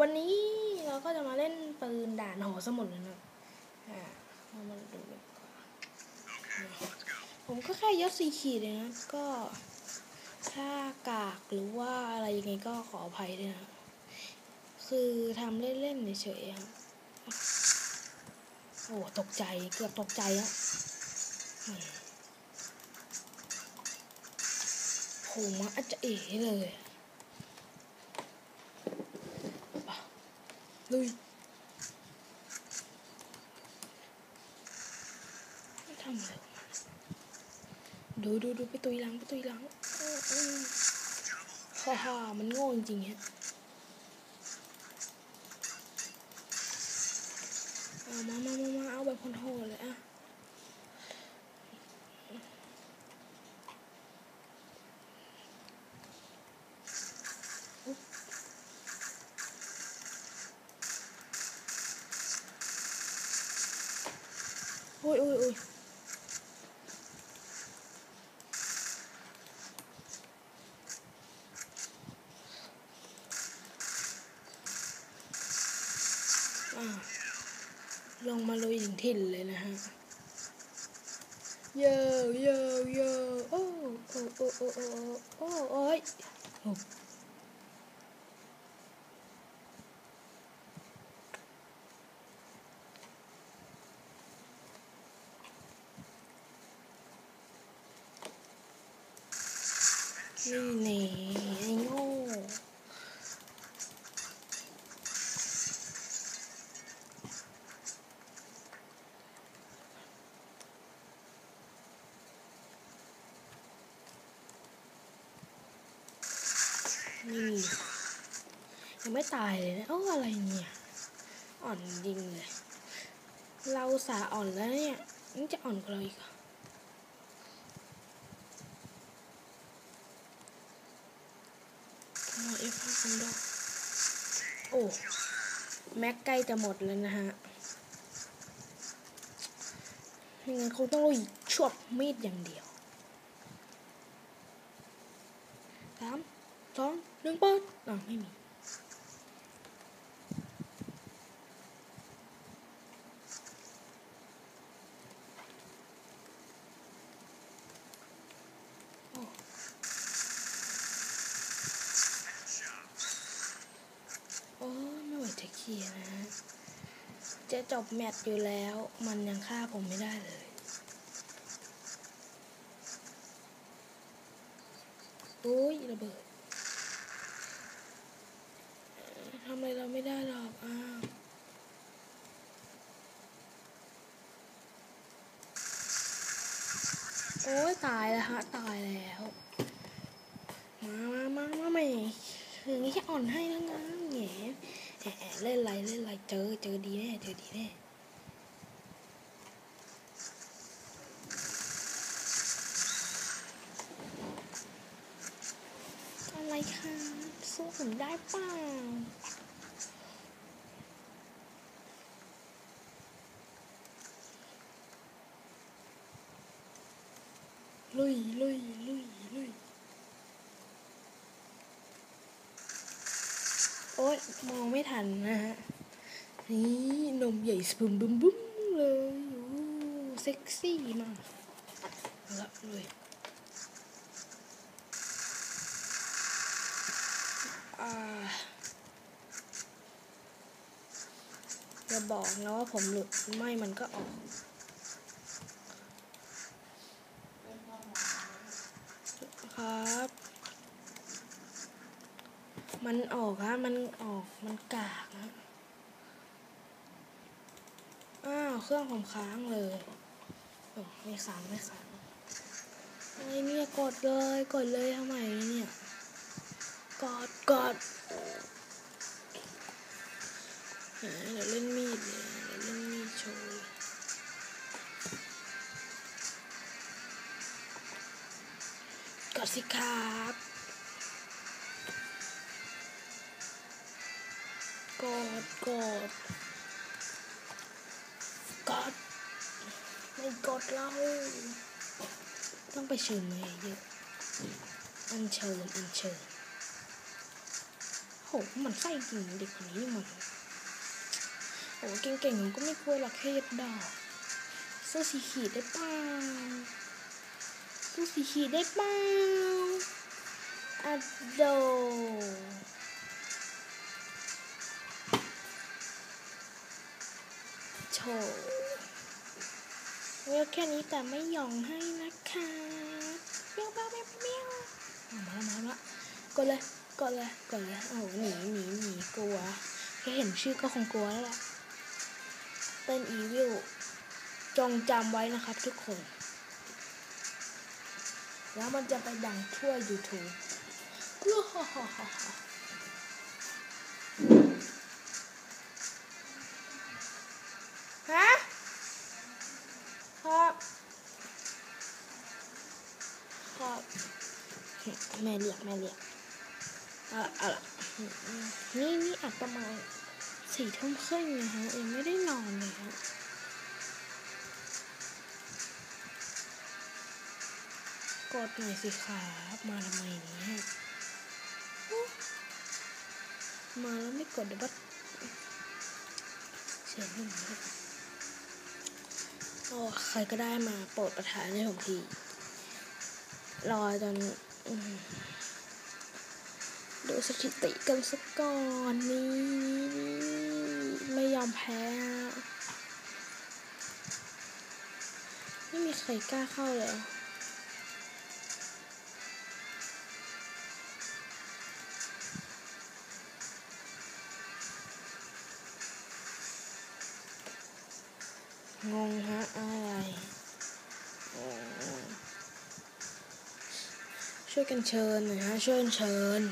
วันนี้เราก็จะมาเล่นปืนด่านหอสมุดนะครับอ่าเรามาดูกันกว่าผมก็แค่ยศสี่ขีดเองนะ ก็ถ้ากากหรือว่าอะไรยังไงก็ขออภัยด้วยนะ คือทำเล่นๆเฉยๆครับโอ้ตกใจเกือบตกใจอะโผมาอาจจะเอ๋เลยไป ลุยทำอะไรดูดูดูไปตุยหลังไปตุยหลังฮ่าฮ่ามันโง่จริงๆฮะมามามามาเอาแบบคนโหดเลยอะโอ้ยโอ้ยโอ้ยอ่า ลงมาลุยถึงถิ่นเลยนะฮะเยอะเยอะเยอะโอ้โอ้โอ้โอ้โอ้โอ้โอ้ยโอ้นี่แน่ไอ้โง่ นี่ยังไม่ตายเลยนะเอ้อะไรเนี่ย อ่อนจริงเลย เราสาอ่อนแล้วเนี่ยยังจะอ่อนกว่าเราอีกหรอโอ้เอฟคันดโอ้ แม็กใกล้จะหมดแล้วนะฮะยังไงคงต้องลุยชวบมีดอย่างเดียวสาม สอง หนึ่งเปิดอะไม่มีโอ้โอ้ไม่ไหวจะเคลียนะฮะจะจบแมตช์อยู่แล้ว มันยังฆ่าผมไม่ได้เลยโอ้ยระเบิด ทำอะไรเราไม่ได้หรอก อ้าว โอ้ยตายแล้วฮะ ตายแล้วมามามามาไม่ถึงแค่อ่อนให้แล้วนะแหง่แอะแอะเล่นไรเล่นไรเจอเจอดีแน่เจอดีแน่อะไรคะสู้ผมได้เปล่า ลุยลุยลุยลุยโอ๊ยมองไม่ทันนะฮะ นี่นมใหญ่สบึมบึมบึ้มเลยโอ้เซ็กซี่มากละลุยอ่าอย่าบอกนะว่าผมหลุด ไม่มันก็ออก ครับ มันออกฮะ มันออก มันกากฮะอ้าว เครื่องผมค้างเลยโอ้ไม่ค้างไม่ค้างอะไรเนี่ยกดเลย กดเลยทำไมเนี่ย กดกดเดี๋ยวเล่นมีดเนี่ยเดี๋ยวเล่นมีดโชว์กดสิครับ กดกดกดไม่กดเราต้องไปเชิญมาเยอะอันเชิญอันเชิญโหมันไส้จริงเด็กคนนี้มันโอ้เก่งๆผมก็ไม่กลัวหรอกแค่ยัดดอกเสื้อสีขีดได้เปล่าเสื้อสีขีดได้เปล่าอะโด โถเวลแค่นี้แต่ไม่หย่องให้นะคะเปี้ยวเปี้ยวเปี้ยวเปี้ยวมาแล้วมาแล้วกดเลยกดเลยกดเลยโอ้โหหนีหนีหนีกลัวแค่เห็นชื่อก็คงกลัวแล้วล่ะเต้นอีวิลจงจำไว้นะครับทุกคน แล้วมันจะไปดังทั่ว YouTube ฮะครับครับแม่เรียกแม่เรียกเอาละเอาละนี่นี่อัดประมาณสี่ทุ่มครึ่งนะฮะยังไม่ได้นอนเลยฮะกดหน่อยสิครับมาทำไมเนี่ยมาแล้วไม่กดเดี๋ยวบัดเสียงหนึ่งนะโอ้ใครก็ได้มาโปรดประทานให้ผมที รอจนดูสถิติกันสักก่อนนี่ ไม่ยอมแพ้ ไม่มีใครกล้าเข้าเลย งงฮะอะไรช่วยกันเชิญหน่อยฮะช่วยเชิญ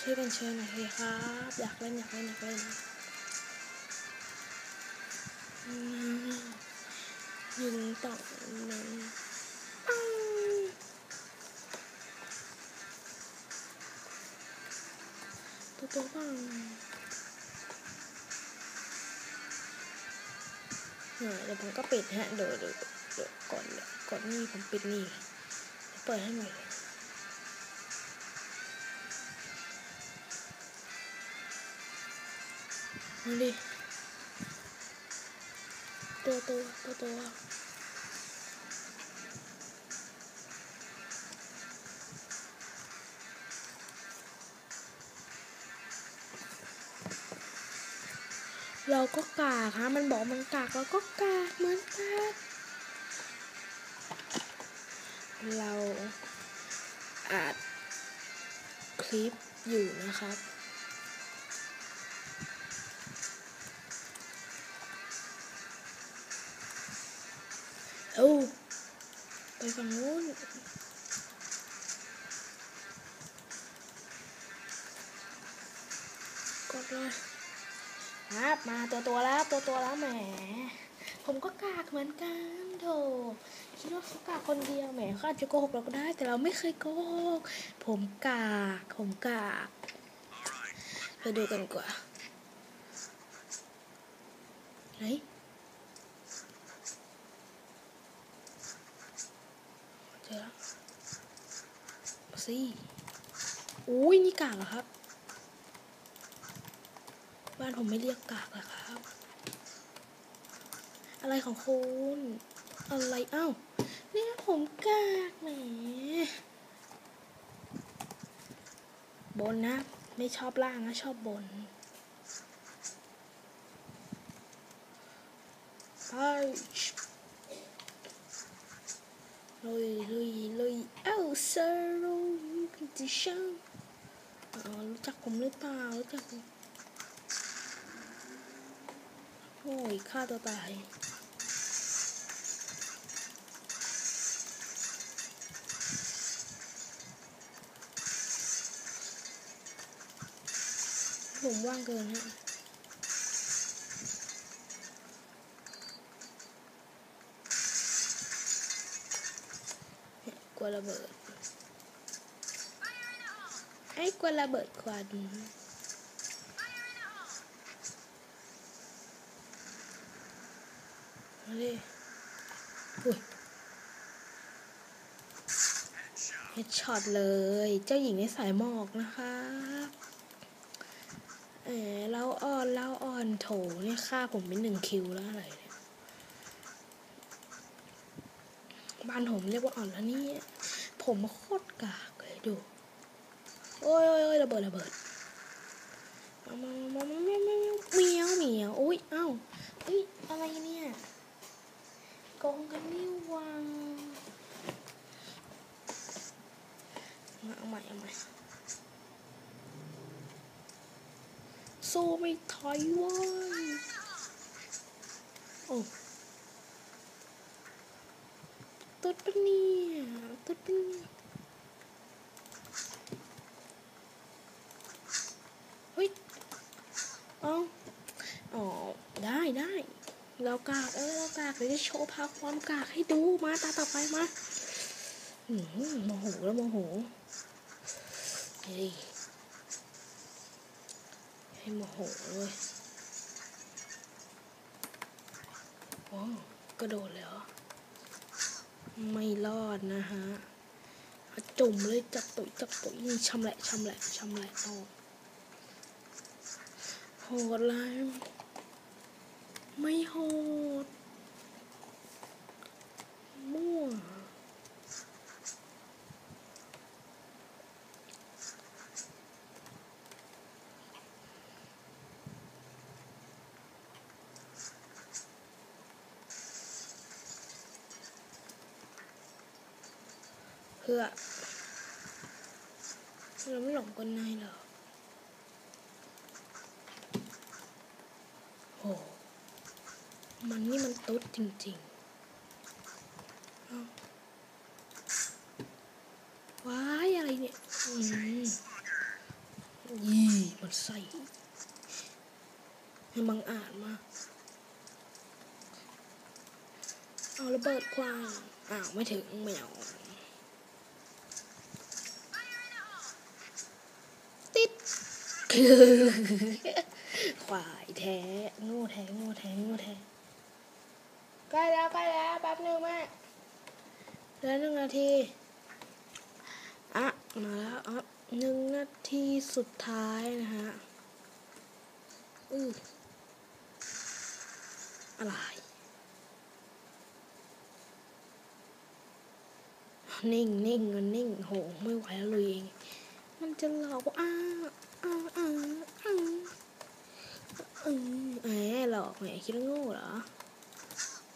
ช่วยกันเชิญหน่อยสิครับ อยากเล่นอยากเล่นอยากเล่นยิงต่อหนึ่ ตัวตัวบ้างเนี่ยเดี๋ยวผมก็ปิดฮะเดี๋ยวเดี๋ยวเดี๋ยวก่อนเลยก่อนนี่ผมปิดนี่เปิดให้ใหม่เลยมาดิตัวตัวตัวตัว เราก็กากฮะมันบอกมันกากเราก็กากเหมือนกันเราอาจคลิปอยู่นะครับเอ้าไปฝั่งนู้นกดเลย ครับ มาตัวตัวๆแล้วตัวตัวๆแล้วแหม ผมก็กากเหมือนกันโถคิดว่าเขากากคนเดียวแหมเขาอาจจะโกหกเราก็ได้ แต่เราไม่เคยโกหกผมกากผมกากไปดูกันกว่าไหนเจอแล้วสิอุ้ยนี่กากเหรอครับ บ้านผมไม่เรียกกากเหรอครับ อะไรของคุณอะไรเอ้าเนี่ยผมกากแหมบนนะ ไม่ชอบล่างนะชอบบนไปลุยลุยลุยเอ้าเซอร์ลุยดิฉันอ๋อรู้จักผมหรือเปล่ารู้จักผม โอ้ยฆ่าตัวตายผมว่างเกินฮะกลัวระเบิด ไอ้กลัวระเบิดควัน มาดิอุ้ยเฮดช็อตเลย เจ้าหญิงในสายหมอกนะคะเออเล่าอ่อนเล่าอ่อนโถเนี่ยค่าผมเป็นหนึ่งคิวแล้วอะไรเนี่ยบ้านผมเรียกว่าอ่อนแล้วนี่ผมโคตรกากเลยดู โอ้ยโอ้ยระเบิดระเบิดมามามามามามาเหมียวเหมียวโอ้ยเอ้าเอ้ยอะไรเนี่ยโกงกันนี่วังมาเอาใหม่เอาใหม่สู้ไม่ถอยว้ยโอ้ตุ๊ดปะเนี่ยตุ๊ดปะเนี่ยเฮ้ย เอาอ๋อ ได้ได้ เรากากเออเรากากเดี๋ยวจะโชว์พาความกากให้ดูมาตาต่อไปมาหืมโมโหแล้วโมโหเฮ้ยให้โมโหเลยว้าวกระโดดเลยเหรอไม่รอดนะฮะจุ่มเลยจับตุยจับตุยนี่ชำแหละชำแหละชำแหละเอาโหดร้าย ไม่โหด มั่ว เพื่อเราไม่หลงกันในหรอกโห มันนี่มันตุ๊ดจริงๆว้ายอะไรเนี่ยอืมยี่มันใส่มันบังอาจมากเอาระเบิดกว้าง อ้าวไม่ถึงไม่เอาติดควายแท้โง่แท้โง่แท้โง่แท้ ใกล้แล้วใกล้แล้วแป๊บนึงแม่เหลือหนึ่งนาที อะ มาแล้วอะหนึ่งนาทีสุดท้ายนะฮะ อืออะไร นิ่งนิ่งมันนิ่งโห ไม่ไหวแล้วเลยเอง มันจะหลอกว่าอ้าอ้าอ้าอ้าอืมแหลอกแหมคิดว่าโง่เหรอ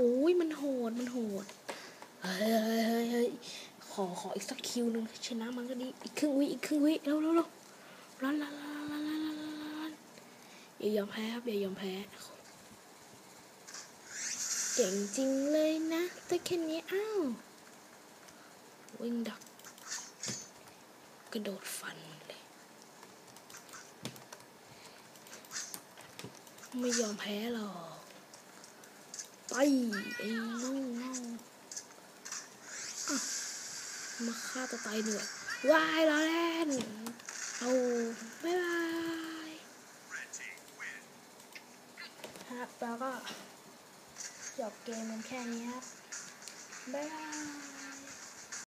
อ้ยมันโหด มันโหด เฮ้ยเฮ้ยเฮ้ยขอ ขออีกสักคิวหนึ่งชนะมันก็ดี อีกครึ่งวิ อีกครึ่งวิเร็วเร็วเร็วร้อนร้อนร้อนร้อนร้อนร้อนร้อนอย่ายอมแพ้ครับ อย่ายอมแพ้ เก่งจริงเลยนะแต่แค่นี้อ้าววิ่งดัก กระโดดฟันเลย ไม่ยอมแพ้หรอก ไปไอ้โง่เง่าอะมาฆ่าตัวตายเหนื่อยวายล้อเล่นเอาบ๊ายบายครับแล้วก็จบเกมมันแค่นี้ครับบ๊ายบาย